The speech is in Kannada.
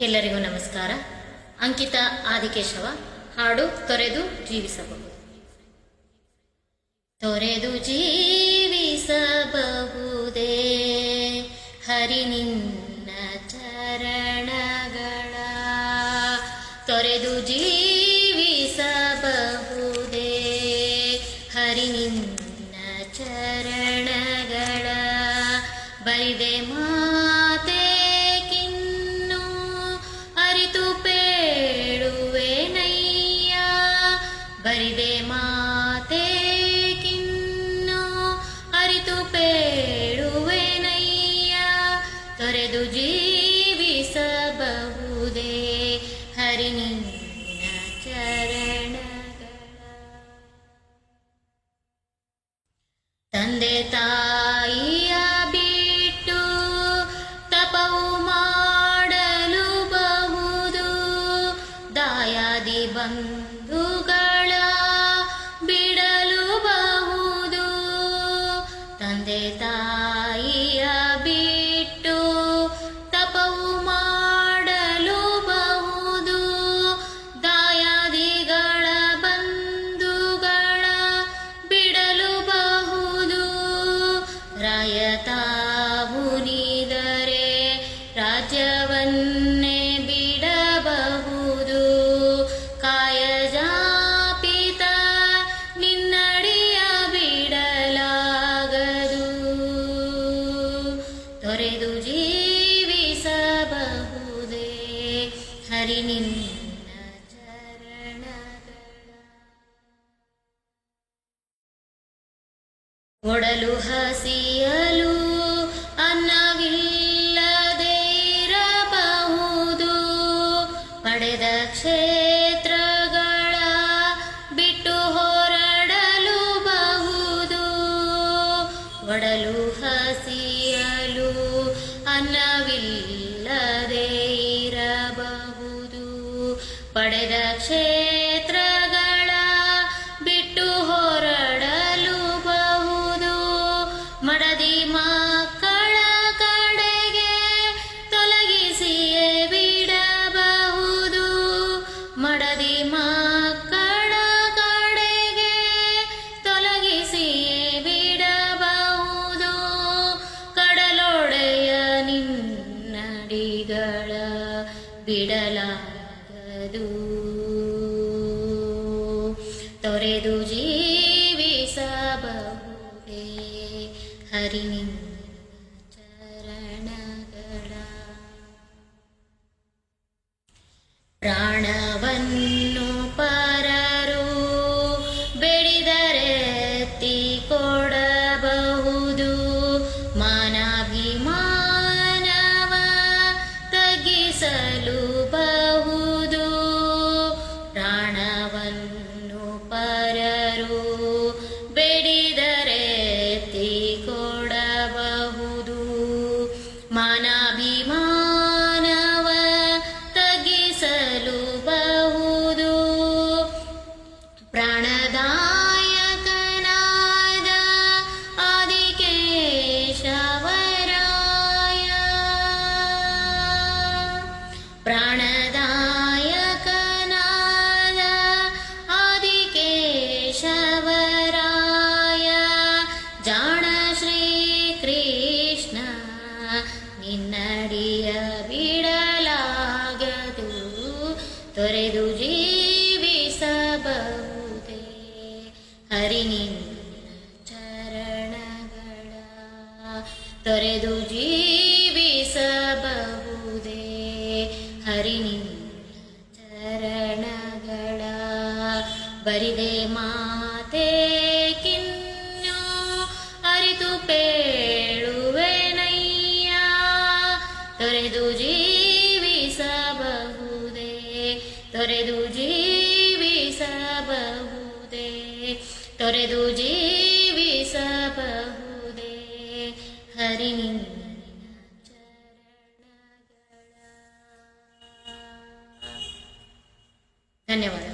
ಎಲ್ಲರಿಗೂ ನಮಸ್ಕಾರ. ಅಂಕಿತ ಆದಿಕೇಶವ, ಹಾಡು ತೊರೆದು ಜೀವಿಸಬಹುದು. ತೊರೆದು ಜೀವಿಸಬಹುದೇ. ಹರಿ ನಿನ್ನ ಚರಣಗಳ. ತೊರೆದು ಜೀವಿಸಬಹುದೇ. ಹರಿ ನಿನ್ನ ಚರಣಗಳ. ಬರಿದೆ ಮಾತೆ ಬರಿದೆ ಮಾತೆ ಕಿನ್ನು ಅರಿತು ಪೇಳುವೆನಯ್ಯ, ತೊರೆದು ಜೀವಿಸಬಹುದೇ ಹರಿನಿನ್ನ ಚರಣಗಳ. ತಂದೆ ತಾಯಿಯ ಬಿಟ್ಟು ತಪವು ಮಾಡಲು ಬಹುದು, ದಾಯಾದಿ ಬಂಧುಗಳ ತೊರೆದು ಜೀವಿಸಬಹುದೇ? ಹರಿ ನಿನ್ನ ಚರಣಗಳ ಒಡಲು ಹಸಿಯಲು ಅನ್ನವಿಲ್ಲದೆ ಇರಬಹುದು. ಪಡೆದ ಕ್ಷೇತ್ರಗಳ ಬಿಟ್ಟು ಹೊರಡಲು ಬಹುದು. ಒಡಲು ಅನ್ನವಿಲ್ಲದೆ ಇರಬಹುದು. ಪಡೆದ ಕ್ಷೇತ್ರಗಳ ನಿನ್ನಡಿಗಳ ಬಿಡಲಾಗದು ತೊರೆದು ಜೀವಿಸಬಹುದೇ ಹರಿ ನಿನ್ನಡಿಯ ಬಿಡಲಾಗದು ತೊರೆದು ಜೀವಿಸಬಹುದೇ? ಹರಿನಿನ್ನ ಚರಣಗಳ ತೊರೆದು ಜೀವಿಸಬಹುದೇ? ಹರಿನಿನ್ನ ಚರಣಗಳ ಬರಿದೆ ಮಾತೆ ತೊರೆದು ಜೀವಿಸಬಹುದೇ? ಹರಿನಿ ಧನ್ಯವಾದ.